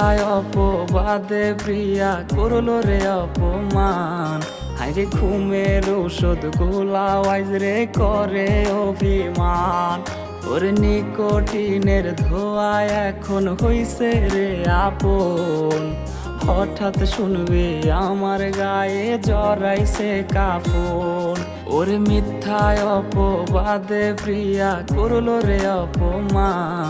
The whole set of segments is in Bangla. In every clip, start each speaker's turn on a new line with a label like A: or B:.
A: মিথ্যায় অপবাদে, প্রিয়া করল রে অপমান। হাইরে ঘুমের ঔষধ গোলা ওয়াইজ রে করে অভিমান। ওরে নিকোটিনের ধোয়া এখন হইছে রে আপন। হঠাৎ শুনবে আমার গায়ে জড়াইছে কাফন। ওরে মিথ্যায় অপবাদে প্রিয়া করল রে অপমান।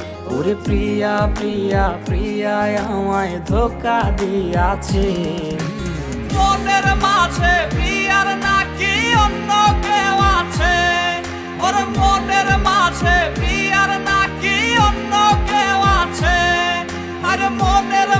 A: ওরে প্রিয়া প্রিয়া প্রিয়া আমায় ধোকা দিয়াছে।
B: মনের মাঝে প্রিয়ার নাকি অন্য কেউ আছে? ওর মনের মাঝে প্রিয়ার নাকি অন্য কেউ আছে? আর মনের